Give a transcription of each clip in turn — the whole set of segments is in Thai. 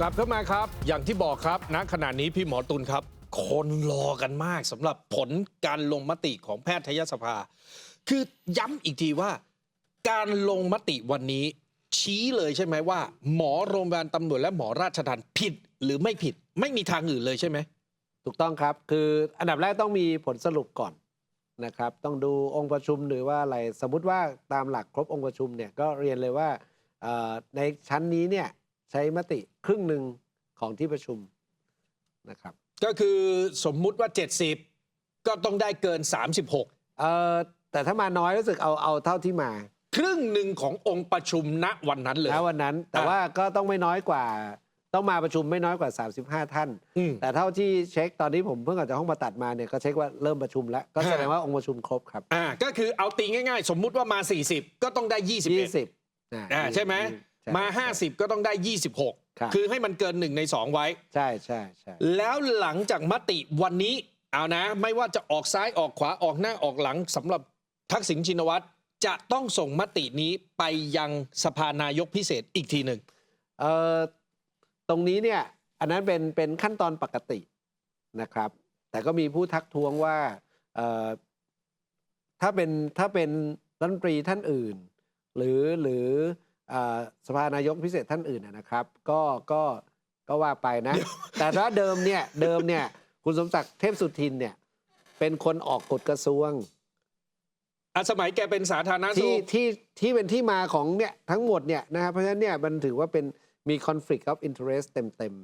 กลับเข้ามาครับ อย่างที่บอกครับณขณะนี้พี่หมอตุลครับ คนรอกันมากสำหรับผลการลงมติของแพทยสภา คือย้ำอีกทีว่า การลงมติวันนี้ ชี้เลยใช่ไหมว่า หมอโรงพยาบาลตำรวจและหมอราชทัณฑ์ผิดหรือไม่ผิด ไม่มีทางอื่นเลยใช่ไหมถูกต้องครับ คืออันดับแรกต้องมีผลสรุปก่อนนะครับ ต้องดูองค์ประชุมหรือว่าอะไร สมมุติว่าตามหลักครบองค์ประชุมเนี่ยก็เรียนเลยว่าในชั้นนี้เนี่ย ใช้มติครึ่งหนึ่งของที่ประชุมนะครับ ก็คือสมมุติว่า 70 ก็ต้องได้เกิน 36 เอ่อแต่ถ้ามาน้อยรู้สึกเอาเอาเท่าที่มาครึ่งหนึ่งขององค์ประชุมณวันนั้นเลยนะวันนั้น แต่อะ ว่าก็ต้องไม่น้อยกว่า ต้องมาประชุมไม่น้อยกว่า 35 ท่าน อืม แต่เท่าที่เช็คตอนนี้ผมเพิ่งออกจากห้องประตัดมาเนี่ยก็เช็คว่าเริ่มประชุมแล้ว ก็แสดงฮะว่าองค์ประชุมครบครับอ่าก็คือเอาตีง่ายๆ สมมุติว่ามา 40 ก็ต้องได้ 21 20อ่าอ่าใช่ไหมใช่ มาใช่50 ก็ต้องได้ครับ26คือให้มันเกิน 1 ใน 2 ไว้ ใช่ใช่ใช่แล้วหลังจากมติวันนี้ เอานะ ไม่ว่าจะออกซ้ายออกขวาออกหน้าออกหลังสำหรับทักษิณชินวัตรจะต้องส่งมตินี้ไปยังสภานายกพิเศษอีกทีหนึ่ง เอ่อตรงนี้เนี่ยอันนั้นเป็นเป็นขั้นตอนปกตินะครับ แต่ก็มีผู้ทักท้วงว่าเอ่อถ้าเป็นถ้าเป็นรัฐมนตรีท่านอื่น หรือหรือเอ่อ สภานายกพิเศษท่านอื่นนะนะครับ ก็ก็ก็ว่าไปนะ แต่ถ้าเดิมเนี่ยเดิมเนี่ย คุณสมศักดิ์เทพสุทินเนี่ย เป็นคนออกกฎกระทรวงอะสมัยแกเป็นสาธารณสุที่ขที่ที่เป็นที่มาของเนี่ยทั้งหมดเนี่ยนะครับเพราะฉะนั้นเนี่ยมันถือว่าเป็นมี conflict of interest เต็มเต็ม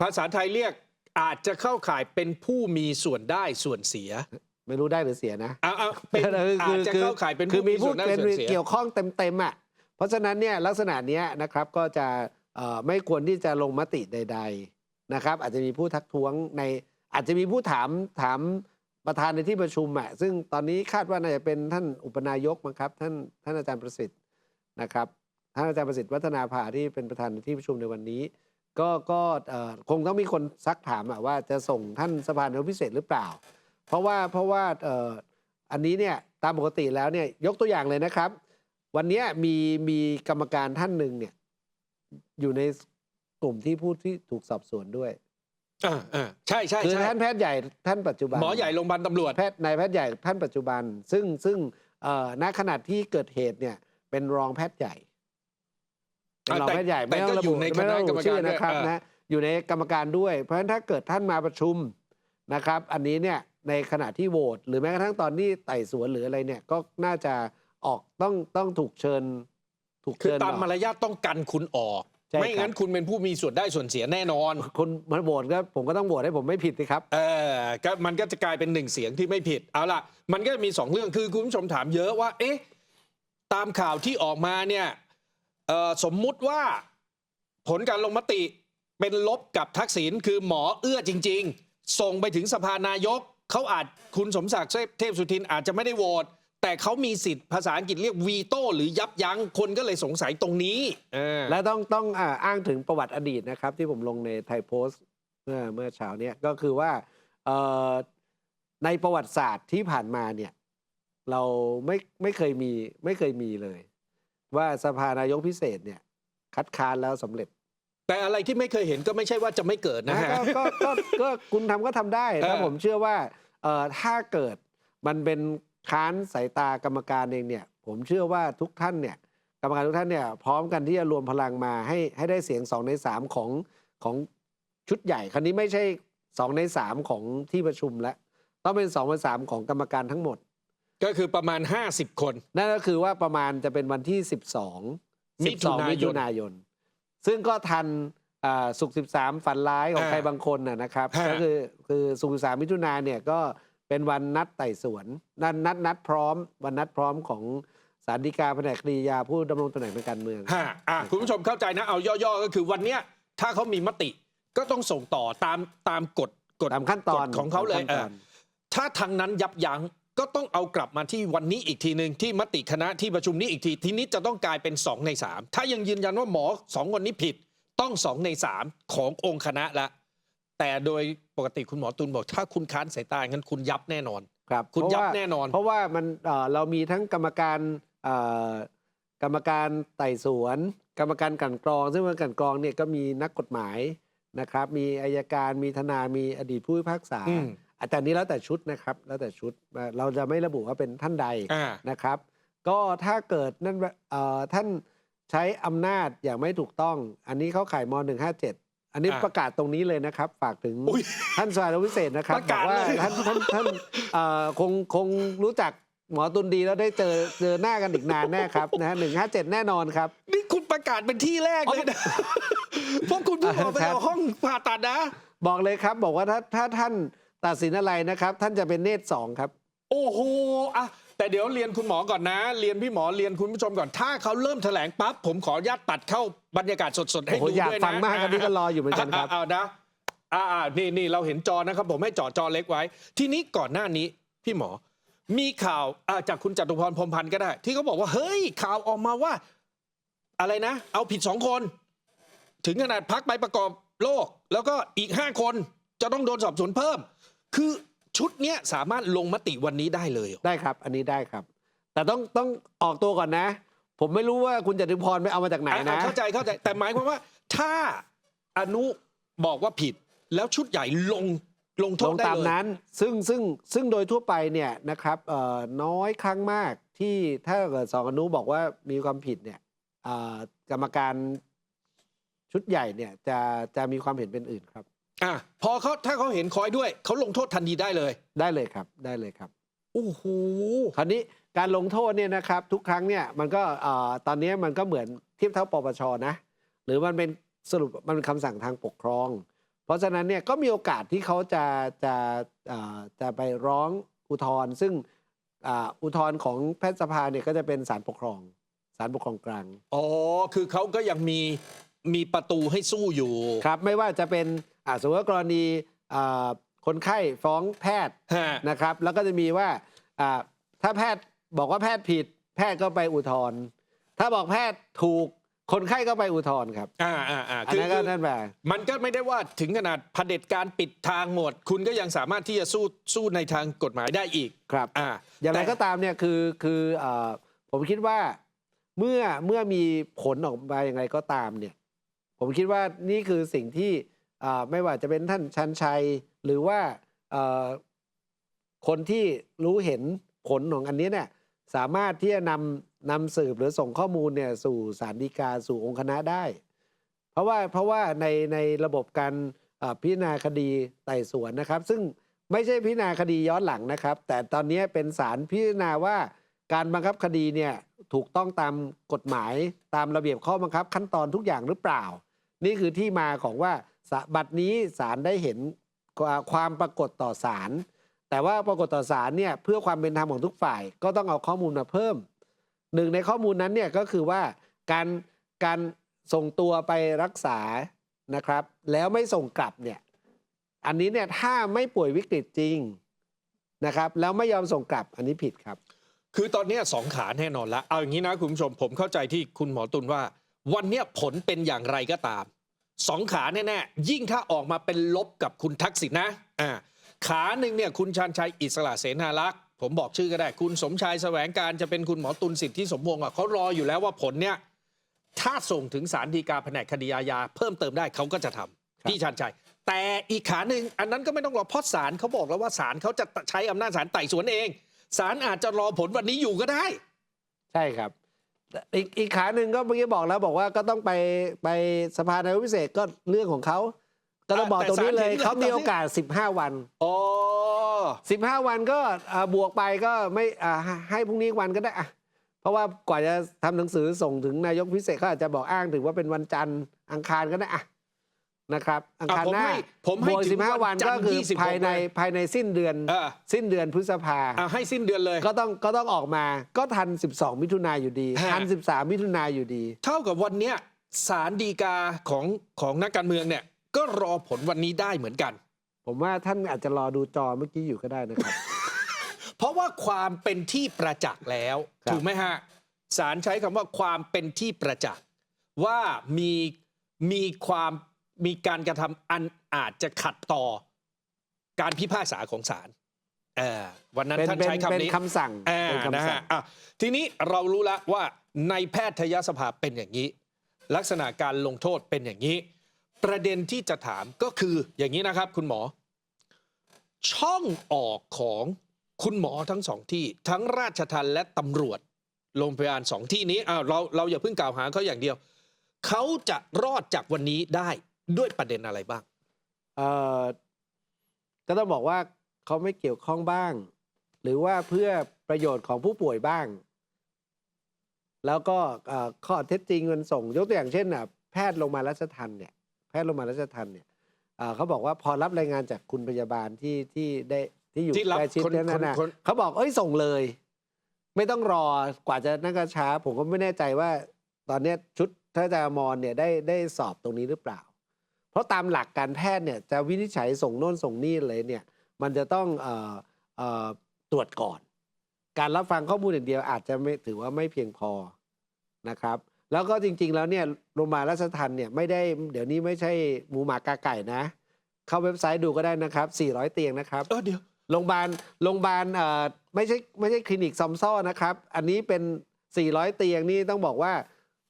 ภาษาไทยเรียกอาจจะเข้าข่ายเป็นผู้มีส่วนได้ส่วนเสียๆไม่รู้ได้หรือเสียนะ เอาเอาเป็นอาจจะเข้าข่ายเป็นคือผู้มีมีผู้ส่วนได้เป็นส่วนเสีย เกี่ยวข้องเต็มเต็มๆอะ เพราะฉะนั้นเนี่ยลักษณะเนี้ยนะครับก็จะไม่ควรที่จะลงมติใด ๆนะครับ อาจจะมีผู้ทักท้วงในอาจจะมีผู้ถามถามประธานในที่ประชุมอะซึ่งตอนนี้คาดว่าน่าจะเป็นท่านอุปนายกมั้งครับท่านท่านอาจารย์ประสิทธิ์นะครับท่านอาจารย์ประสิทธิ์วัฒนาภาที่เป็นประธานในที่ประชุมในวันนี้ ก็ก็คงต้องมีคนซักถามอะว่าจะส่งท่านสภานายกพิเศษหรือเปล่า เพราะว่าเพราะว่าอันนี้เนี่ยตามปกติแล้วเนี่ยยกตัวอย่างเลยนะครับ วันเนี้ยมีมีกรรมการท่านหนึ่งเนี่ย อยู่ในกลุ่มที่ผู้ที่ถูกสอบสวนด้วยอ่าอ่าใช่ใช่คือใช่ท่านแพทย์ใหญ่ท่านปัจจุบันหมอใหญ่โรงพยาบาลตำรวจแพทย์นายแพทย์ใหญ่ท่านปัจจุบัน ซึ่งซึ่งเอ่อณขณะที่เกิดเหตุเนี่ย เป็นรองแพทย์ใหญ่เป็นรองแต่แพทย์ใหญ่แต่ไม่ต้ก็องระอยู่บุในไม่ต้องระคณะกรบุรมการชื่อด้วยนะครับเออนะอยู่ในกรรมการด้วย เพราะฉะนั้นถ้าเกิดท่านมาประชุมนะครับ อันนี้เนี่ยในขณะที่โหวตหรือแม้กระทั่งตอนที่ไต่สวนหรืออะไรเนี่ยก็น่าจะ ออกต้องต้องถูกเชิญ ถูกคือเชิญตามออกมารยาทต้องกันคุณออก ใช่ครับไม่งั้นคุณเป็นผู้มีส่วนได้ส่วนเสียแน่นอน คนมาโหวตก็ผมก็ต้องโหวตให้ผมไม่ผิดสิครับ เออก็มันก็จะกลายเป็นหนึ่งเสียงที่ไม่ผิด เอาล่ะ มันก็จะมีสองเรื่องคือคุณผู้ชมถามเยอะว่า เอ๊ะ ตามข่าวที่ออกมาเนี่ยเอ่อสมมุติว่าผลการลงมติเป็นลบกับทักษิณคือหมอเอื้อจริง ๆ ส่งไปถึงสภานายก เขาอาจคุณสมศักดิ์เทพสุทินอาจจะไม่ได้โหวต แต่เขามีสิทธิ์ภาษาอังกฤษเรียกวีโต้หรือยับยั้งคนก็เลยสงสัยตรงนี้เออและต้องต้องอ่าอ้างถึงประวัติอดีตนะครับ ที่ผมลงในไทยโพสต์เมื่อเมื่อเช้าเนี้ยก็คือว่าเอ่อในประวัติศาสตร์ที่ผ่านมาเนี่ยเราไม่ไม่เคยมีไม่เคยมีเลย ว่าสภานายกพิเศษเนี่ย คัดค้านแล้วสำเร็จ แต่อะไรที่ไม่เคยเห็นก็ไม่ใช่ว่าจะไม่เกิดนะนะฮะก็ก็ก็ก็คุณทำก็ทำได้เอแล้วอผมเชื่อว่าเอ่อถ้าเกิดมันเป็น ค้านสายตากรรมการเองเนี่ย ผมเชื่อว่าทุกท่านเนี่ยกรรมการทุกท่านเนี่ยพร้อมกันที่จะรวมพลังมาให้ให้ได้เสียงสองในสามของของชุดใหญ่คราวนี้ไม่ใช่สองในสามของที่ประชุมแล้วต้องเป็นสองในสามของกรรมการทั้งหมด ก็คือประมาณ 50 คน นั่นก็คือว่าประมาณจะเป็นวันที่ 12 มิถุนายน12มิถุนายน ซึ่งก็ทันอ่าสุกร์13 ฝันร้ายของอ่าใครบางคนนะนะครับฮะก็คือคือสุกร์13มิถุนายนเนี่ยก็ เป็นวันนัดไต่สวนนัดนัดนัดพร้อม วันนัดพร้อมของสารดีกาแผนกคดียาผู้ดำรงตำแหน่งทางการเมืองฮะอะคุณผู้ชมเข้าใจนะ เอาย่อๆก็คือวันเนี้ยถ้าเขามีมติก็ต้องส่งต่อตามตามกฎกฎตามขั้นตอนกฎของเขาเลยตามขั้นเอตออนถ้าทางนั้นยับยั้งก็ต้องเอากลับมาที่วันนี้อีกทีหนึ่งที่มติคณะที่ประชุมนี้อีกที ทีนี้จะต้องกลายเป็น 2 ใน 3 ถ้ายังยืนยันว่าหมอสองคนนี้ผิดต้อง 2 ใน 3 ขององค์คณะละ แต่โดยปกติคุณหมอตุลบอก ถ้าคุณค้านสายตางั้นคุณยับแน่นอน ครับคุณเพราะยับว่าแน่นอน เพราะว่ามันเอ่อเรามีทั้งกรรมการเอ่อกรรมการไต่สวน กรรมการกลันกรอง ซึ่งกรรมการกลันกรองเนี่ยก็มีนักกฎหมายนะครับ มีอายการมีทนายมีอดีตผู้พิพากษาอืมอาจารย์นี้แล้วแต่ชุดนะครับ แล้วแต่ชุดเราจะไม่ระบุว่าเป็นท่านใด อ่า นะครับก็ถ้าเกิดนั่นเอ่อท่านใช้อำนาจอย่างไม่ถูกต้อง อันนี้เขาขายม 157 อันนี้อะประกาศตรงนี้เลยนะครับ ฝากถึงอุ๊ยท่านสวายวิเศษนะครับประบกาอศกว่าเลยท่านท่านท่านเอ่อคงคงรู้จักหมอตุนดีแล้วได้เจอเจอหน้ากันอีกนานแน่ครับนะฮะหนึ่งห้าเจ็ดแน่นอนครับ นี่คุณประกาศเป็นที่แรกเลยนะพวกคุณเพิ่งออกไปครับเอาห้องผ่าตัดนะ บอกเลยครับ บอกว่าถ้าถ้าท่านตัดสินอะไรนะครับ ท่านจะเป็นเนตรสองครับ โอ้โหอะ แต่เดี๋ยวเรียนคุณหมอก่อนนะ เรียนพี่หมอเรียนคุณผู้ชมก่อน ถ้าเขาเริ่มแถลงปั๊บผมขออนุญาตตัดเข้าบรรยากาศสดๆให้โอ้โหดูอยากด้วยนะฟังมากอันนี้ก็รออยู่เหมือนกันครับเอานะอ่าอ่านี่นี่เราเห็นจอนะครับ ผมให้จอจอเล็กไว้ ทีนี้ก่อนหน้านี้พี่หมอ มีข่าวอ่าจากคุณจตุพรพรหมพันธ์ก็ได้ ที่เขาบอกว่าเฮ้ยข่าวออกมาว่า อะไรนะ เอาผิดสองคน ถึงขนาดพักไปประกอบโลก แล้วก็อีกห้าคนจะต้องโดนสอบสวนเพิ่ม คือ ชุดเนี้ยสามารถลงมติวันนี้ได้เลยเหรอได้ครับ อันนี้ได้ครับ แต่ต้องต้องออกตัวก่อนนะ ผมไม่รู้ว่าคุณจตุพรไปเอามาจากไหนอะนะ เข้าใจเข้าใจ แต่หมายความว่า ถ้าอนุบอกว่าผิด แล้วชุดใหญ่ลงลงโทลษงได้ตามเลย นั้นซึ่งซึ่งซึ่งโดยทั่วไปเนี่ยนะครับเอ่อน้อยครั้งมากที่ถ้าเกิดสองอนุบอกว่ามีความผิดเนี่ยอ่ากรรมการชุดใหญ่เนี่ยจะจะมีความเห็นเป็นอื่นครับ อะพอเขาถ้าเขาเห็นคอยด้วยเขาลงโทษทันทีได้เลยได้เลยครับได้เลยครับ โอ้โหคราวนี้การลงโทษเนี่ยนะครับ ทุกครั้งเนี่ยมันก็เอ่อตอนนี้มันก็เหมือนเทียบเท่าปปชนะ หรือมันเป็นสรุปมันเป็นคำสั่งทางปกครอง เพราะฉะนั้นเนี่ยก็มีโอกาสที่เขาจะจะเอ่อจะไปร้องอุทธรณ์ซึ่งอ่าอุทธรณ์ของแพทยสภาเนี่ยก็จะเป็นศาลปกครองศาลปกครองกลาง อ๋อคือเขาก็ยังมีมีประตูให้สู้อยู่ ครับไม่ว่าจะเป็นอ่า สมมติว่ากรณีอ่าคนไข้ฟ้องแพทย์ฮะนะครับ แล้วก็จะมีว่าอ่าถ้าแพทย์บอกว่าแพทย์ผิด แพทย์ก็ไปอุทธรณ์ถ้าบอกแพทย์ถูกคนไข้ก็ไปอุทธรณ์ครับ อ่าอ่าอ่าอันคือนั้นก็นั่นแบบมันก็ไม่ได้ว่าถึงขนาดเผด็จการปิดทางหมด คุณก็ยังสามารถที่จะสู้สู้ในทางกฎหมายได้อีก ครับ อ่า อย่างไรแต่ก็ตามเนี่ยคือคือเอ่อผมคิดว่าเมื่อเมื่อมีผลออกมาอย่างไรก็ตามเนี่ย ผมคิดว่านี่คือสิ่งที่เอ่อ ไม่ว่าจะเป็นท่านชันชัย หรือว่าคนที่รู้เห็นผลของอันนี้เนี่ยสามารถที่จะนำนำสืบหรือส่งข้อมูลเนี่ยสู่สารดีกาสู่องค์คณะได้ เพราะว่าเพราะว่าในในระบบการพิจารณาคดีไต่สวนนะครับ ซึ่งไม่ใช่พิจารณาคดีย้อนหลังนะครับ แต่ตอนนี้เป็นศาลพิจารณาว่าการบังคับคดีเนี่ยถูกต้องตามกฎหมายตามระเบียบข้อบังคับขั้นตอนทุกอย่างหรือเปล่า นี่คือที่มาของว่า บัดนี้ศาลได้เห็นความปรากฏต่อศาลแต่ว่าปรากฏต่อศาลเนี่ยเพื่อความเป็นธรรมของทุกฝ่าย ก็ต้องเอาข้อมูลมาเพิ่มหนึ่งในข้อมูลนั้นเนี่ยก็คือว่าการการส่งตัวไปรักษานะครับ แล้วไม่ส่งกลับเนี่ยอันนี้เนี่ยถ้าไม่ป่วยวิกฤตจริงนะครับแล้วไม่ยอมส่งกลับอันนี้ผิดครับ คือตอนนี้สองขาแน่นอนละเอาอย่างนี้นะคุณผู้ชมผมเข้าใจที่คุณหมอตุลว่า วันนี้ผลเป็นอย่างไรก็ตาม สองขาแน่ๆ ยิ่งถ้าออกมาเป็นลบกับคุณทักษิณนะอ่าขาหนึ่งเนี่ยคุณชันชัยอิสระเสนารักษ์ผมบอกชื่อก็ได้ คุณสมชายแสวงการจะเป็นคุณหมอตุลสิทธิสมพงศ์อะเขารออยู่แล้วว่าผลเนี่ยถ้าส่งถึงศาลฎีกาแผนกคดีอาญาเพิ่มเติมได้เขาก็จะทำครับพี่ชันชัย แต่อีกขาหนึ่งอันนั้นก็ไม่ต้องรอเพราะศาลเขาบอกแล้วว่าศาลเขาจะใช้อำนาจศาลไต่สวนเองศาลอาจจะรอผลวันนี้อยู่ก็ได้ ใช่ครับ อีกอีกขาหนึ่งก็เมื่อกี้บอกแล้วบอกว่าก็ต้องไปไปสภานายกพิเศษก็เรื่องของเขาก็ต้องบอกแต่ตรงนี้เลยศาลเห็นเลยเขามีตอนนี้โอกาส 15 วัน อ๋อ15 วันก็อ่าบวกไปก็ไม่อ่าให้ให้พรุ่งนี้อีกวันก็ได้อะเพราะว่ากว่าจะทำหนังสือส่งถึงนายกพิเศษเขาอาจจะบอกอ้างถึงว่าเป็นวันจันทร์อังคารก็ได้อะ นะครับอังคารหน้าอะผมให้ผมให้บวกถึง15วันจัก็นทร์คือ26ภายในเลยภายในสิ้นเดือนเออสิ้นเดือนพฤษภาอะให้สิ้นเดือนเลย ก็ต้องก็ต้องออกมาก็ทัน 12 มิถุนายนอยู่ดีฮะทัน 13 มิถุนายนอยู่ดี เท่ากับวันเนี้ยศาลฎีกาของของนักการเมืองเนี่ยก็รอผลวันนี้ได้เหมือนกัน ผมว่าท่านอาจจะรอดูจอเมื่อกี้อยู่ก็ได้นะครับ เพราะว่าความเป็นที่ประจักษ์แล้วครับถูกไหมฮะศาลใช้คำว่าความเป็นที่ประจักษ์ว่ามีมีความ มีการกระทำอันอาจจะขัดต่อการพิพากษาของศาลเออวันนั้นเป็นท่านเป็นใช้คำเป็นนี้คำสั่งอ่าเป็นนะคำสั่ฮะงอะทีนี้เรารู้แล้วว่าในแพทยสภาเป็นอย่างนี้ ลักษณะการลงโทษเป็นอย่างนี้ ประเด็นที่จะถามก็คืออย่างนี้นะครับ คุณหมอ ช่องออกของคุณหมอทั้งสองที่ ทั้งราชทันและตำรวจโรงพยาบาลสองที่นี้อ้าวเราเราอย่าเพิ่งกล่าวหาเขาอย่างเดียว เขาจะรอดจากวันนี้ได้ ด้วยประเด็นอะไรบ้าง เอ่อก็ต้องบอกว่าเขาไม่เกี่ยวข้องบ้าง หรือว่าเพื่อประโยชน์ของผู้ป่วยบ้าง แล้วก็เอ่อข้อเท็จจริงมันส่ง ยกตัวอย่างเช่นน่ะแพทย์ลงมาลราชทันเนี่ยแพทย์ลงมาลราชทันเนี่ยเอ่อเขาบอกว่าพอรับรายงานจากคุณพยาบาลที่ที่ได้ที่อยู่ที่รับใกล้ชิดคนเนี่ยนั่นคนน่ะคน เขาบอกเอ้ยส่งเลย ไม่ต้องรอกว่าจะนั่นก็ช้า ผมก็ไม่แน่ใจว่า ตอนเนี้ยชุดท่าจามอนเนี่ยได้ได้สอบตรงนี้หรือเปล่า เพราะตามหลักการแพทย์เนี่ยจะวินิจฉัยส่งโน่นส่งนี่เลยเนี่ยมันจะต้องเอ่อเอ่อตรวจก่อน การรับฟังข้อมูลอย่างเดียวอาจจะไม่ถือว่าไม่เพียงพอนะครับ แล้วก็จริง ๆ แล้วเนี่ยโรงพยาบาลราชทันเนี่ยไม่ได้เดี๋ยวนี้ไม่ใช่หมูหมากาไก่นะ เข้าเว็บไซต์ดูก็ได้นะครับ 400 เตียงนะครับ เออเดี๋ยว โรงพยาบาล โรงพยาบาลเอ่อไม่ใช่ไม่ใช่คลินิกซอมซ่อนะครับ อันนี้เป็น 400 เตียงนี่ต้องบอกว่า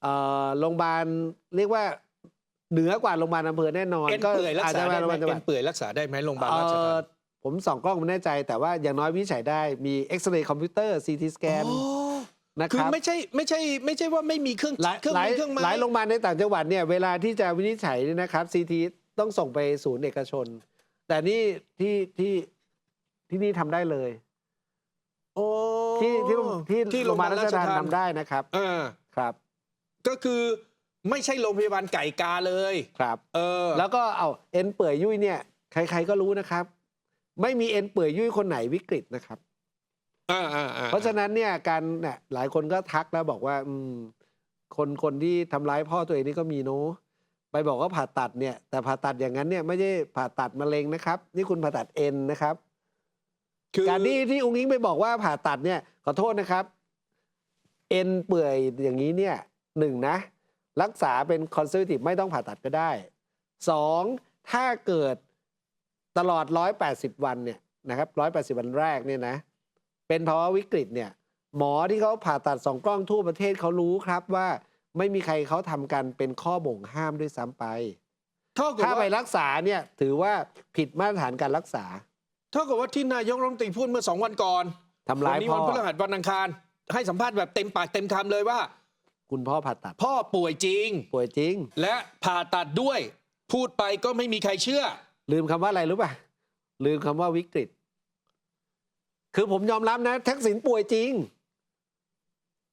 เอ่อโรงพยาบาลเรียกว่า เหนือกว่าโรงพยาบาลอำเภอแน่นอนเอ็นเปื่อยรักษาได้ไหมโรงพยาบาลจังหเอ็วัดนเปื่อยรักษาได้ไหมโรงพยาบาลราชเอ่ทัอนผมส่องกล้องไม่แน่ใจ แต่ว่าอย่างน้อยวินิจฉัยได้มีเอ็กซเรย์คอมพิวเตอร์ซีทีสแกนอ๋อนะคืคอรับไม่ใช่ไม่ใช่ไม่ใช่ว่าไม่มีเครื่องหลายเครื่องหลายมือเครื่องไม้หลายโรงพยาบาลในต่างจังหวัดเนี่ยเวลาที่จะวินิจฉัยเนี่ยนะครับซีทีต้องส่งไปศูนย์เอกชน แต่นี่ที่ที่ที่นี่ทำได้เลยโอ้ที่ที่โรงที่ที่โรงพยาบาลราชทันทันทำได้นะครับ เออครับ ก็คือ ไม่ใช่โรงพยาบาลไก่กาเลยครับ เออแล้วก็เอาเอ็นเปื่อยยุ่ยเนี่ย ใคร ๆก็รู้นะครับ ไม่มีเอ็นเปื่อยยุ่ยคนไหนวิกฤตนะครับ อ่าอ่าอ่าเพราะฉะนั้นเนี่ยการเนี่ยหลายคนก็ทักแล้วบอกว่า อืม คนคนที่ทำร้ายพ่อตัวเองนี่ก็มีเนอะไปบอกว่าผ่าตัดเนี่ย แต่ผ่าตัดอย่างนั้นเนี่ยไม่ใช่ผ่าตัดมะเร็งนะครับ นี่คุณผ่าตัดเอ็นนะครับ คือการที่ที่อุ้งอิงไปบอกว่าผ่าตัดเนี่ยขอโทษนะครับ เอ็นเปื่อยอย่างนี้เนี่ยหนึ่งนะ รักษาเป็นคอนเซอร์ t ทีฟไม่ต้องผ่าตัดก็ได้สองถ้าเกิดตลอด 180 วันเนี่ยนะครับ 180 วันแรกเนี่ยนะเป็นภาวะวิกฤตเนี่ยหมอที่เขาผ่าตัดสองกล้องทั่วประเทศเขารู้ครับว่าไม่มีใครเขาทำกันเป็นข้อบ่งห้ามด้วยซ้ำไปเท่ากับถ้าไปว่ารักษาเนี่ยถือว่าผิดมาตรฐานการรักษา เท่ากับว่าที่นายกรัฐมนตรีพูดเมื่อสองวันก่อนทำร้ายวันนี้พ่วัอนพฤหัสวันอังคาร ให้สัมภาษณ์แบบเต็มปากเต็มคำเลยว่า คุณพ่อผ่าตัด พ่อป่วยจริง ป่วยจริง และผ่าตัดด้วย พูดไปก็ไม่มีใครเชื่อ ลืมคำว่าอะไรรู้ป่ะ ลืมคำว่าวิกฤต คือผมยอมรับนะทักษิณป่วยจริง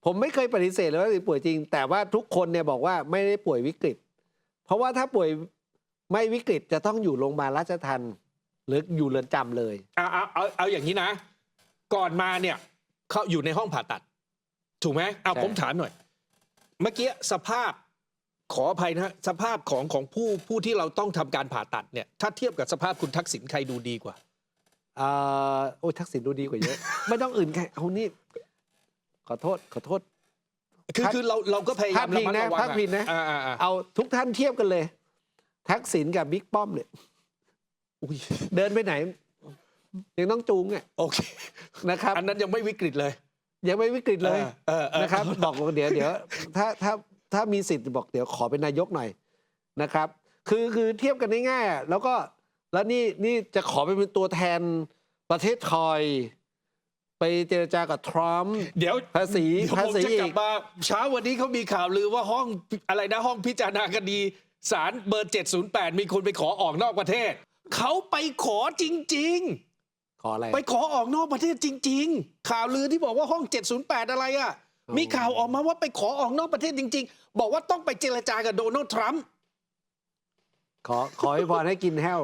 ผมไม่เคยปฏิเสธเลยว่าทักษิณป่วยจริง แต่ว่าทุกคนเนี่ยบอกว่าไม่ได้ป่วยวิกฤต เพราะว่าถ้าป่วยไม่วิกฤตจะต้องอยู่โรงพยาบาลราชทันหรืออยู่เรือนจำเลย เอาเอาเอาเอาอย่างนี้นะ ก่อนมาเนี่ยเขาอยู่ในห้องผ่าตัด ถูกไหมเอาใช่ ผมถามหน่อย เมื่อกี้สภาพขออภัยนะฮะสภาพของของผู้ผู้ที่เราต้องทำการผ่าตัดเนี่ยถ้าเทียบกับสภาพคุณทักษิณใครดูดีกว่าเอ่อโอ้ยทักษิณดูดีกว่าเยอะ ไม่ต้องอื่นใครเอานี่ขอโทษขอโทษ คือพาดคือเราเราก็พยายามพาดพิงนะระมัดระวังพาดพิงนะอ่าอ่าอ่าเอาทุกท่านเทียบกันเลย ทักษิณกับบิ๊กป้อมเนี่ยอุ้ยเดินไปไหน ยังต้องจูงอะโอเคนะครับ อันนั้นยังไม่วิกฤตเลย ยังไม่วิกฤตเลยออเออเออนะครับ บอกว่าเดี๋ยวเดี๋ยวถ้าถ้าถ้ามีสิทธิ์บอกเดี๋ยวขอเป็นนายกหน่อยนะครับ คือคือเทียบกันง่ายๆอะแล้วก็แล้วนี่นี่จะขอไปเป็นตัวแทนประเทศไทยไปเจรจากับทรัมป์เดี๋ยวภาษีเดี๋ยวภาผมษีจะกลัอีบกมาเช้าวันนี้เขามีข่าวลือว่าห้องอะไรนะห้องพิจารณาคดีศาลเบอร์ 708 มีคนไปขอออกนอกประเทศ เขาไปขอจริง ขออะไรๆไปขอออกนอกประเทศจริง ๆ ข่าวลือที่บอกว่าห้อง 708 อะไรอะอ๋อมีข่าวออกมาว่าไปขอออกนอกประเทศจริง ๆ บอกว่าต้องไปเจรจากับโดนัลด์ทรัมป์ขอขอให้พรให้กินแห้ว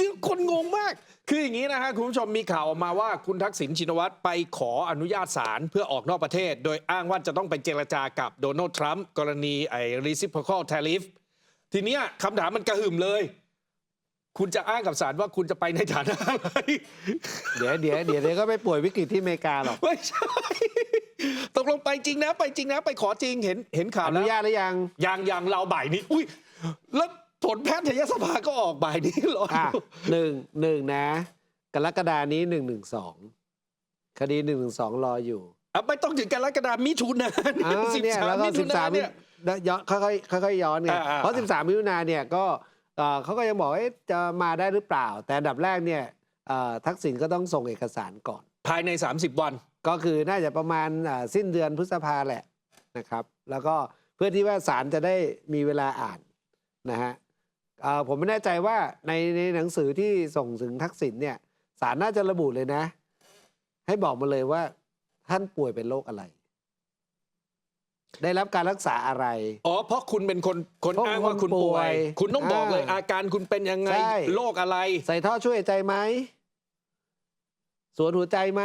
นี่คนงงมาก คืออย่างนี้นะฮะคุณผู้ชมมีข่าวออกมาว่าคุณทักษิณชินวัตรไปขออนุญาตศาลเพื่อออกนอกประเทศ โดยอ้างว่าจะต้องไปเจรจากับโดนัลด์ทรัมป์กรณีไอ้ reciprocal tariff ทีเนี้ยคำถามมันกระหึ่มเลย คุณจะอ้างกับศาลว่าคุณจะไปในฐานะอะไรเดี๋ยวเดี๋ยวเดี๋ยวเดี๋ยวก็ไปป่วยวิกฤตที่อเมริกาหรอกไม่ใช่ตกลงไปจริงนะไปจริงนะ ไปขอจริงเห็นเห็นข่าวอแล้นุวญาตหรือยังยังยังเราบ่ายนี้ อุ้ยแล้วผลแพทยสภาก็ออกบ่ายนี้เหรออะหนึ่งหนึ่งนะ กรกฎานี้หนึ่งหนึ่งสองคดีหนึ่งหนึ่งสองรออยู่อะไม่ต้องถึงกรกฎามิถุนาอ้าวสิบเนี่ยสาแล้มวก็มิถุสิบนาสามเนี่ย ย้อนค่อยๆค่อยๆย้อนไงอ่าอ่าเพราะ13มิถุนาเนี่ยก็ เอ่อเขาก็ยังบอกว่าเอ๊ะจะมาได้หรือเปล่า แต่อันดับแรกเนี่ยเอ่อทักษิณก็ต้องส่งเอกสารก่อน ภายใน 30 วัน ก็คือน่าจะประมาณอ่าสิ้นเดือนพฤษภาแหละนะครับ แล้วก็เพื่อที่ว่าศาลจะได้มีเวลาอ่านนะฮะเอ่อผมไม่แน่ใจว่าในในหนังสือที่ส่งถึงทักษิณเนี่ยศาลน่าจะระบุเลยนะ ให้บอกมาเลยว่าท่านป่วยเป็นโรคอะไร ได้รับการรักษาอะไร อ๋อเพราะคุณเป็นคนคนเพราะอ้างว่าคนคุณป่วยป่วยคุณต้องบอกเลยอ่าอาการคุณเป็นยังไงใช่ โรคอะไร ใส่ท่อช่วยหายใจไหมสวนหัวใจไหม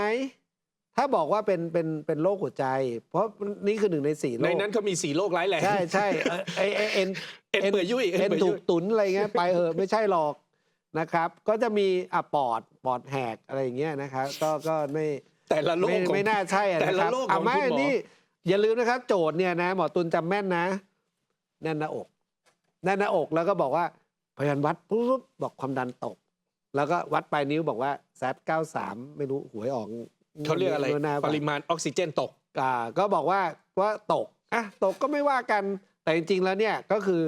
ถ้าบอกว่าเป็นเป็นเป็นโรคหัวใจ เพราะนี่คือหนึ่งในสี่โรในคนั้นเขามีสีโรคร้ายแรงใช่ใช่เอ่อไอไอเอ็น เอ็นเปื่อยยุ่ยเอ็นเปื่อยถูยุ่กยตุนอะไรเงี้ยไปเออะไม่ใช่หรอกนะครับ ก็จะมีอะปอดปอดแหกอะไรอย่างเงี้ยนะครับ ก็ก็ไม่แต่ละโรไม่คของ ไม่น่าใช่อะแต่นะละครับโรคของอะไม่คุณหมอ นี่ อย่าลืมนะครับ โจทย์เนี่ยนะหมอตุลจำแม่นนะแน่นหน้าอกแน่นหน้าอกแล้วก็บอกว่าพยานวัดปุ๊บบอกความดันตก แล้วก็วัดปลายนิ้วบอกว่าแซดเก้าสามไม่รู้หวยออกเขาเรียกอะไรโน่นหน้าปริมาณออกซิเจนตกอ่าก็บอกว่าว่าตกอะตกก็ไม่ว่ากันแต่จริงๆแล้วเนี่ยก็คือ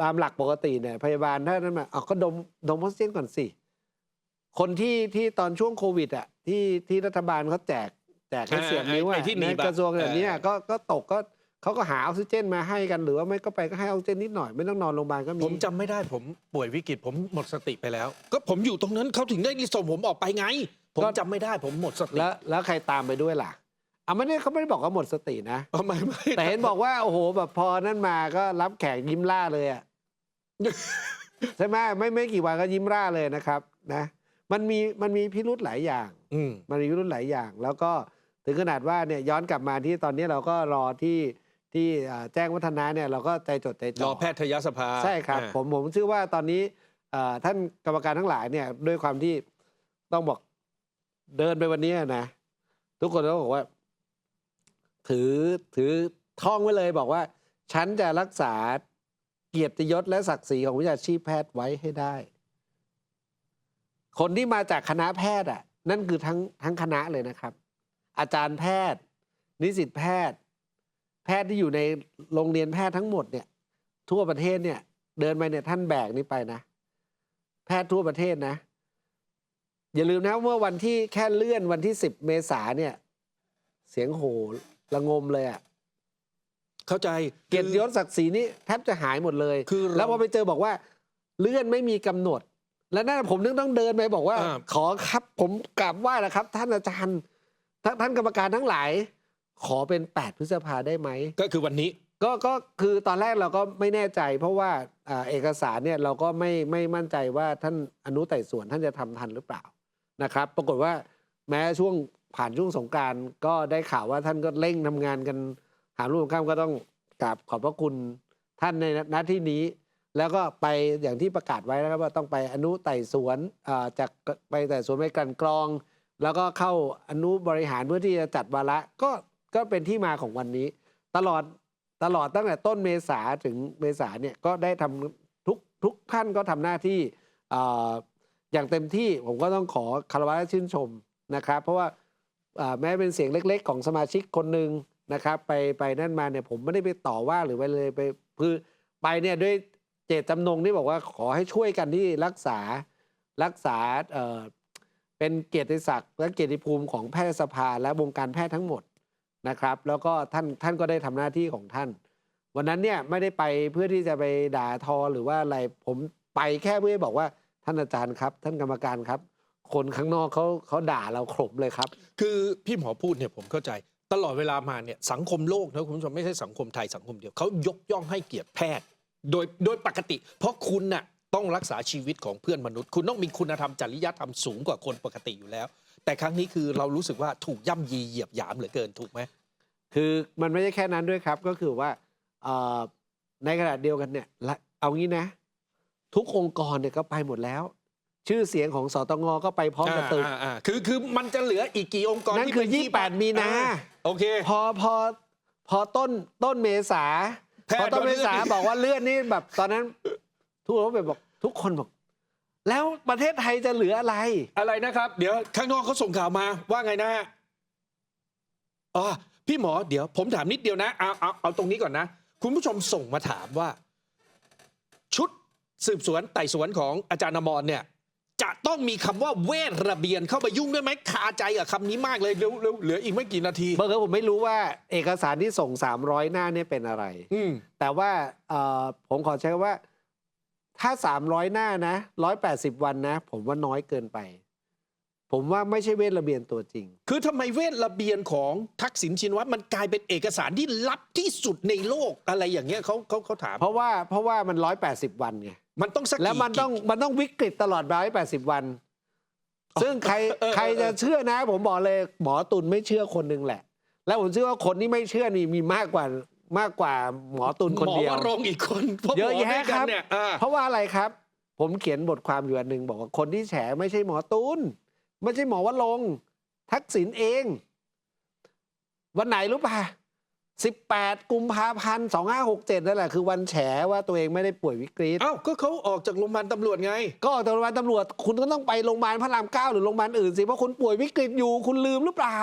ตามหลักปกติเนี่ยพยาบาลถ้านั้นมาเอาก็ดมดมออกซิเจนก่อนสิคนที่ที่ตอนช่วงโควิดอะที่ที่รัฐบาลเขาแจก แจกให้อ่าเสียบนิ้วไอ้อะที่หนีในบอะกระทรวงแบบเนี้ยเออ ก็ก็ตกก็เขาก็หาออกซิเจนมาให้กันหรือว่าไม่ก็ไปก็ให้ออกซิเจนนิดหน่อยไม่ต้องนอนโรงพยาบาลก็มีผมจำไม่ได้ผมป่วยวิกฤตผมหมดสติไปแล้ว ก็ผมอยู่ตรงนั้นเขาถึงได้ส่งผมออกไปไง ผมก็จำไม่ได้ผมหมดสติแล้วแล้วใครตามไปด้วยล่ะอะไม่ได้เขาไม่ได้บอกว่าหมดสตินะ เอาไม่ไม่แต่เห็นบอกว่าโอ้โหแบบพอนั่นมาก็รับแขกยิ้มร่าเลยอะใช่ไหมไม่ไม่กี่วันก็ยิ้มร่าเลยนะครับ นะ มันมีมันมีพิรุธหลายอย่าง อืม มันมีพิรุธหลายอย่าง แล้วก็ ถึงขนาดว่าเนี่ยย้อนกลับมาที่ตอนนี้เราก็รอที่ที่อ่าแจ้งวัฒนะเนี่ยเราก็ใจจดใจจ่รออแพทยสภาใช่ครับอ่าผมผมเชื่อว่าตอนนี้เอ่อท่านกรรมการทั้งหลายเนี่ยด้วยความที่ต้องบอกเดินไปวันนี้นะ ทุกคนต้องบอกว่า ถือถือท่องไว้เลยบอกว่า ฉันจะรักษาเกียรติยศและศักดิ์ศรีของวิชาชีพแพทย์ไว้ให้ได้ คนที่มาจากคณะแพทย์อะ นั่นคือทั้งทั้งคณะเลยนะครับ อาจารย์แพทย์ นิสิตแพทย์ แพทย์ที่อยู่ในโรงเรียนแพทย์ทั้งหมดเนี่ยทั่วประเทศเนี่ย เดินไปเนี่ยท่านแบกนี่ไปนะ แพทย์ทั่วประเทศนะ อย่าลืมนะเมื่อวันที่แค่เลื่อนวันที่สิบเมษาเนี่ย เสียงโห่ระงมเลยอะเข้าใจเกียรติยศศักดิ์ศรีนี่แทบจะหายหมดเลยคือเราแล้วพอไปเจอบอกว่า เลื่อนไม่มีกำหนด แล้วนั่นผมนึกต้องเดินไปบอกว่าอ่า ขอครับผมกราบไหว้แล้วครับ ท่านอาจารย์ ท่านท่านกรรมการทั้งหลาย ขอเป็น 8 พฤษภาได้ไหมก็คือวันนี้ ก็ก็คือตอนแรกเราก็ไม่แน่ใจ เพราะว่าอ่าเอกสารเนี่ยเราก็ไม่ไม่มั่นใจว่าท่านอนุไต่สวนท่านจะทำทันหรือเปล่านะครับ ปรากฏว่าแม้ช่วงผ่านช่วงสงกรารก็ได้ข่าวว่าท่านก็เร่งทำงานกัน หารูปข้ามก็ต้องกราบขอบพระคุณท่านในหน้าที่นี้ แล้วก็ไปอย่างที่ประกาศไว้นะครับว่าต้องไปอนุไต่สวนอ่าจากไปไต่สวนไปกลันกรอง แล้วก็เข้าอนุบริหารเพื่อที่จะจัดวาระก็ก็เป็นที่มาของวันนี้ ตลอดตลอดตั้งแต่ต้นเมษาถึงเมษาเนี่ยก็ได้ทำทุกทุกท่านก็ทำหน้าที่ออย่างเต็มที่ผมก็ต้องขอคารวะและชื่นชมนะครับ เพราะว่าอ่าแม้เป็นเสียงเล็ก ๆ ของสมาชิกคนหนึ่งนะครับ ไปไปนั่นมาเนี่ยผมไม่ได้ไปต่อว่าหรือไปเลยไปคือไปเนี่ยด้วยเจตจำนงที่บอกว่าขอให้ช่วยกันที่รักษารักษา เป็นเกียรติศักดิ์และเกียรติภูมิของแพทยสภาและวงการแพทย์ทั้งหมดนะครับ แล้วก็ท่านท่านก็ได้ทำหน้าที่ของท่าน วันนั้นเนี่ยไม่ได้ไปเพื่อที่จะไปด่าทอหรือว่าอะไรผมไปแค่เพื่อบอกว่าท่านอาจารย์ครับ ท่านกรรมการครับ คนข้างนอกเขาเขาด่าเราขลมเลยครับ คือพี่หมอพูดเนี่ยผมเข้าใจตลอดเวลามาเนี่ยสังคมโลกนะคุณผู้ชมไม่ใช่สังคมไทยสังคมเดียวเขายกย่องให้เกียรติแพทย์ โดยโดยปกติ เพราะคุณน่ะ ต้องรักษาชีวิตของเพื่อนมนุษย์ คุณต้องมีคุณธรรมจริยธรรมสูงกว่าคนปกติอยู่แล้ว แต่ครั้งนี้คือเรารู้สึกว่าถูกย่ำยีเหยียบหยามเหลือเกินถูกไหมคือมันไม่ใช่แค่นั้นด้วยครับก็คือว่าเอ่อในขณะเดียวกันเนี่ยละเอางี้นะ ทุกองค์กรเนี่ยก็ไปหมดแล้ว ชื่อเสียงของสตงก็ไปพร้อมกับตึกอ่าอ่าคือคือมันจะเหลืออีกกี่องค์กรนั่นที่คือเป็ที่28 มีนาอ่โอเค พอพอพอต้นต้นเมษาแพทย์พอต้นเมษาโดนเลื่อนบอกว่าเลื่อนนี่แบบตอนนั้นทุกคนไปบอก ทุกคนบอก แล้วประเทศไทยจะเหลืออะไร อะไรนะครับ เดี๋ยวข้างนอกเขาส่งข่าวมาว่าไงนะฮะอ๋อพี่หมอเดี๋ยวผมถามนิดเดียวนะเอาเอาเอาตรงนี้ก่อนนะ คุณผู้ชมส่งมาถามว่า ชุดสืบสวนไต่สวนของอาจารย์นมรเนี่ย จะต้องมีคำว่าเวทระเบียนเข้ามายุ่งด้วยไหมคาใจกับคำนี้มากเลยเร็วเร็วเหลืออีกไม่กี่นาทีเบอร์เกอร์ผมไม่รู้ว่าเอกสารที่ส่ง 300 หน้าเนี่ยเป็นอะไร อืม แต่ว่าเอ่อผมขอใช้คำว่า ถ้า 300 หน้านะ 180 วันนะ ผมว่าน้อยเกินไป ผมว่าไม่ใช่เวทระเบียนตัวจริง คือทำไมเวทระเบียนของทักษิณชินวัตรมันกลายเป็นเอกสารที่ลับที่สุดในโลกอะไรอย่างเงี้ยเขาเขาเขาถาม เพราะว่าเพราะว่ามัน 180 วันไงมันต้องสักกี่แล้วมันต้องกี่มันต้องวิกฤตตลอด180 วัน ซึ่งใครเออใครจะเชื่อนะ ผมบอกเลยหมอตุลไม่เชื่อคนหนึ่งแหละ แล้วผมเชื่อว่าคนที่ไม่เชื่อนี่มีมากกว่า มากกว่าหมอตุลคนเดียวหมอวรงค์อีกคนพวกเยอะหมแยะด้วยคกันรับเนี่ยอ่าเพราะว่าอะไรครับ ผมเขียนบทความอยู่อันหนึ่งบอกว่าคนที่แฉไม่ใช่หมอตุลไม่ใช่หมอวรงค์ทักษิณเอง วันไหนรู้ป่ะ18กุมภาพันธ์2567นั่นแหละคือวันแฉว่าตัวเองไม่ได้ป่วยวิกฤตเอ้าก็เขาออกจากโรงพยาบาลตำรวจไง ก็ออกจากโรงพยาบาลตำรวจ คุณก็ต้องไปโรงพยาบาลพระรามเก้าหรือโรงพยาบาลอื่นสิเพราะคุณป่วยวิกฤตอยู่คุณลืมหรือเปล่า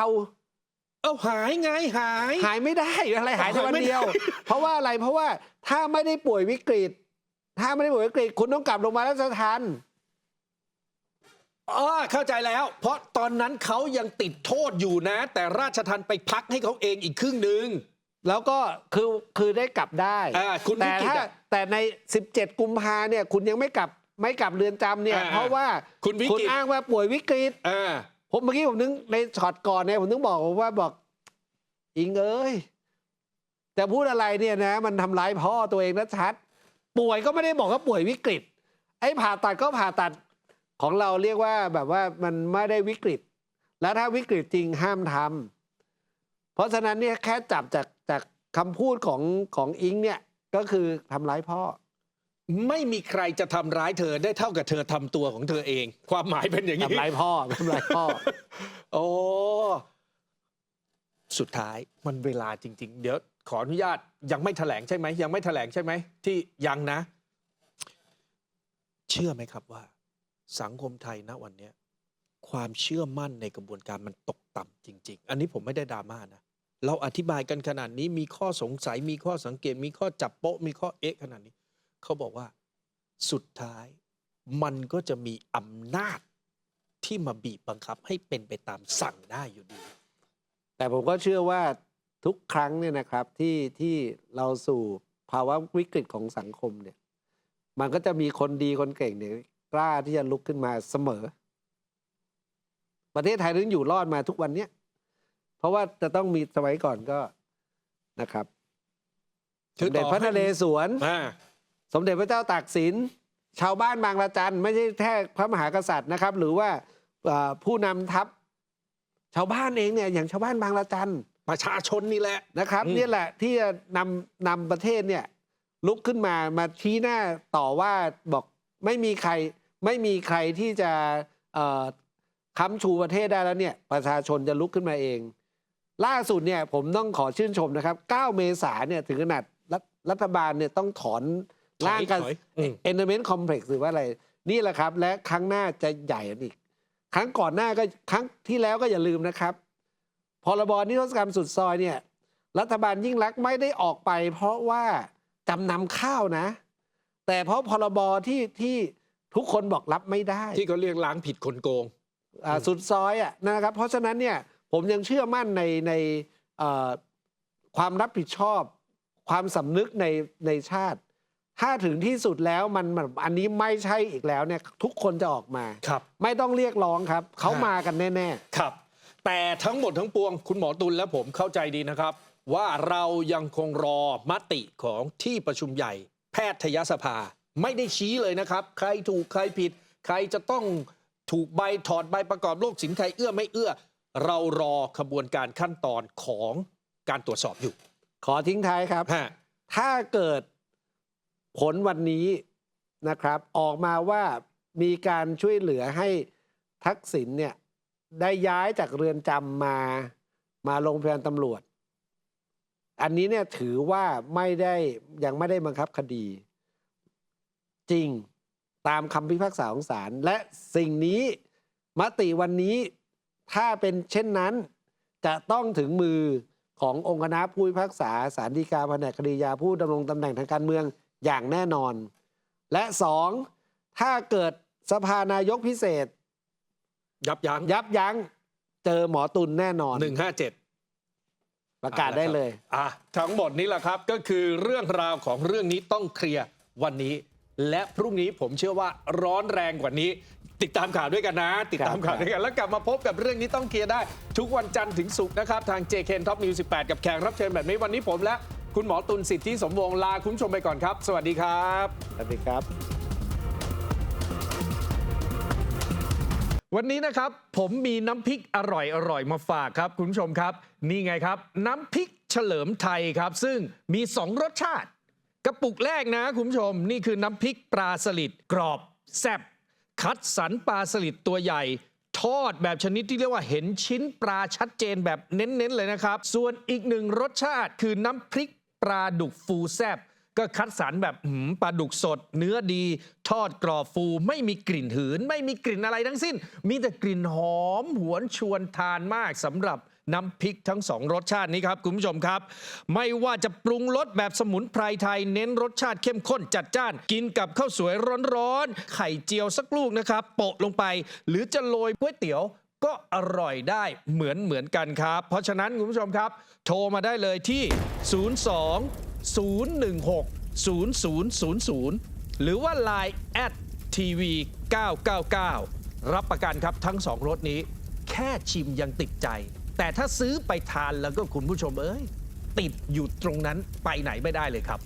เอ้าหายไงหาย หายไม่ได้อะไรหายในวันหายไม่ได้เดียว เพราะว่าอะไรเพราะว่าถ้าไม่ได้ป่วยวิกฤต ถ้าไม่ได้ป่วยวิกฤต คุณต้องกลับโรงพยาบาลราชทันอ๋อเข้าใจแล้ว เพราะตอนนั้นเขายังติดโทษอยู่นะ แต่ราชทันไปพักให้เขาเองอีกครึ่งหนึ่งแล้วก็คือคือได้กลับได้อ่าคุณแต่วิกฤตถ้าอะแต่ใน 17 กุมภาเนี่ย คุณยังไม่กลับไม่กลับเรือนจำเนี่ยอ่าเพราะว่าคุณวิกฤตคุณอ้างว่าป่วยวิกฤตอ่า ผมเมื่อกี้ผมนึกในช็อตก่อนเนี่ยผมนึกบอกว่าบอก อิงเอ้ยจะพูดอะไรเนี่ยนะ มันทำร้ายพ่อตัวเองนะชัด ป่วยก็ไม่ได้บอกว่าป่วยวิกฤต ไอ้ผ่าตัดก็ผ่าตัดของเราเรียกว่าแบบว่ามันไม่ได้วิกฤต แล้วถ้าวิกฤตจริงห้ามทำเพราะฉะนั้นเนี่ยแค่จับจากจากคำพูดของของอิงเนี่ยก็คือทำร้ายพ่อ ไม่มีใครจะทำร้ายเธอได้เท่ากับเธอทำตัวของเธอเอง ความหมายเป็นอย่างนี้ ทำร้ายพ่อทำร้ายพ่อ โอ้ สุดท้ายมันเวลาจริง ๆ เดี๋ยว ขออนุญาตยังไม่แถลงใช่ไหม ยังไม่แถลงใช่ไหม ที่ยังนะ เชื่อไหมครับว่า สังคมไทยณวันเนี้ย ความเชื่อมั่นในกระบวนการมันตกต่ำจริง ๆ อันนี้ผมไม่ได้ดราม่านะ เราอธิบายกันขนาดนี้มีข้อสงสัยมีข้อสังเกตมีข้อจับโป๊ะมีข้อเอ๊ะขนาดนี้ เขาบอกว่าสุดท้ายมันก็จะมีอำนาจที่มาบีบบังคับให้เป็นไปตามสั่งได้อยู่ดี แต่ผมก็เชื่อว่าทุกครั้งเนี่ยนะครับที่ที่เราสู่ภาวะวิกฤตของสังคมเนี่ย มันก็จะมีคนดีคนเก่งเนี่ยกล้าที่จะลุกขึ้นมาเสมอ ประเทศไทยถึงอยู่รอดมาทุกวันเนี้ยเพราะว่าจะต้องมีสมัยก่อนก็นะครับคืสอมเด็จต่อพระนให้เรศวรอ่า สมเด็จพระเจ้าตากสิน ชาวบ้านบางละจันไม่ใช่แค่พระมหากษัตริย์นะครับ หรือว่าเอ่อผู้นำทัพ ชาวบ้านเองเนี่ยอย่างชาวบ้านบางละจันประชาชนนี่แหละนะครับอืมเนี่ยแหละที่จะนำนำประเทศเนี่ยลุกขึ้นมามาชี้หน้าต่อว่าบอกไม่มีใครไม่มีใครที่จะเอ่อค้ำชูประเทศได้แล้วเนี่ยประชาชนจะลุกขึ้นมาเอง ล่าสุดเนี่ยผมต้องขอชื่นชมนะครับ 9 เมษาเนี่ยถึงขนาดรัฐรัฐบาลเนี่ยต้องถอน ร่างกันถอยอืมเอนเตอร์เมนต์คอมเพล็กซ์หรือว่าอะไร นี่แหละครับ และครั้งหน้าจะใหญ่กว่านี้อีก ครั้งก่อนหน้าก็ครั้งที่แล้วก็อย่าลืมนะครับพรบนิรโทษกรรมสุดซอยเนี่ย รัฐบาลยิ่งรักษณ์ไม่ได้ออกไป เพราะว่าจำนำข้าวนะ แต่เพราะพรบที่ที่ทุกคนบอกรับไม่ได้ ที่เขาเรียกล้างผิดคนโกงอ่าสุดซอยอะนะครับ เพราะฉะนั้นเนี่ยผมยังเชื่อมั่นในในเอ่อความรับผิดชอบ ความสำนึกในในชาติ ถ้าถึงที่สุดแล้วมันมันอันนี้ไม่ใช่อีกแล้วเนี่ยทุกคนจะออกมา ครับ ไม่ต้องเรียกร้องครับ เขาฮะมากันแน่ครับ แต่ทั้งหมดทั้งปวง คุณหมอตุลและผมเข้าใจดีนะครับ ว่าเรายังคงรอมติของที่ประชุมใหญ่ แพทยสภา ไม่ได้ชี้เลยนะครับ ใครถูกใครผิด ใครจะต้องถูกใบถอดใบประกอบโรคสินใครเอื้อไม่เอื้อ เรารอขบวนการขั้นตอนของการตรวจสอบอยู่ๆ ขอทิ้งท้ายครับ ฮะถ้าเกิด ผลวันนี้นะครับ ออกมาว่ามีการช่วยเหลือให้ทักษิณเนี่ยได้ย้ายจากเรือนจำมามาโรงพยาบาลตำรวจ อันนี้เนี่ยถือว่าไม่ได้ยังไม่ได้บังคับคดี จริงตามคำพิพากษาของศาลและสิ่งนี้มติวันนี้ถ้าเป็นเช่นนั้น จะต้องถึงมือขององค์คณะผู้พิพากษาสารดีกาแผนกคดียาผู้ดำรงตำแหน่งทางการเมือง อย่างแน่นอน และสองถ้าเกิดสภานายกพิเศษ ยับยั้งยับยั้งเจอหมอตุลแน่นอนหนึ่งห้าเจ็ดประกาศได้เลยอะทั้งหมดนี้แหละครับก็คือเรื่องราวของเรื่องนี้ต้องเคลียร์วันนี้ และพรุ่งนี้ผมเชื่อว่าร้อนแรงกว่านี้ ติดตามข่าวด้วยกันนะ ติดตามข่าวด้วยกัน แล้วกลับมาพบกับเรื่องนี้ต้องเคลียร์ได้ ทุกวันจันทร์ถึงศุกร์นะครับ ทาง JK Top News 18 กับแขกรับเชิญแบบนี้วันนี้ผมและ คุณหมอตุลสิทธิสมวงศ์ลาคุณผู้ชมไปก่อนครับ สวัสดีครับ สวัสดีครับ วันนี้นะครับ ผมมีน้ำพริกอร่อยอร่อยมาฝากครับ คุณผู้ชมครับ นี่ไงครับ น้ำพริกเฉลิมไทยครับ ซึ่งมี 2 รสชาติ กระปุกแรกนะ คุณผู้ชม นี่คือน้ำพริกปลาสลิดกรอบแซ่บคัดสรรปลาสลิดตัวใหญ่ ทอดแบบชนิดที่เรียกว่าเห็นชิ้นปลาชัดเจนแบบเน้นๆเลยนะครับ ส่วนอีกหนึ่งรสชาติคือน้ำพริก ปลาดุกฟูแซบก็คัดสรรแบบหืมปลาดุกสด เนื้อดี ทอดกรอบฟู ไม่มีกลิ่นหืน ไม่มีกลิ่นอะไรทั้งสิ้น มีแต่กลิ่นหอม หวนชวนทานมากสำหรับน้ำพริกทั้งสองรสชาตินี้ครับ คุณผู้ชมครับ ไม่ว่าจะปรุงรสแบบสมุนไพรไทย เน้นรสชาติเข้มข้นจัดจ้าน กินกับข้าวสวยร้อนๆไข่เจียวสักลูกนะครับโปะลงไป หรือจะโรยก๋วยเตี๋ยว ก็อร่อยได้เหมือนเหมือนกันครับ เพราะฉะนั้นคุณผู้ชมครับ โทรมาได้เลยที่ 02 016 0000 หรือว่า Line at tv 999 รับประกันครับทั้งสองรสนี้ แค่ชิมยังติดใจ แต่ถ้าซื้อไปทานแล้วก็คุณผู้ชมเอ้ย ติดอยู่ตรงนั้นไปไหนไม่ได้เลยครับ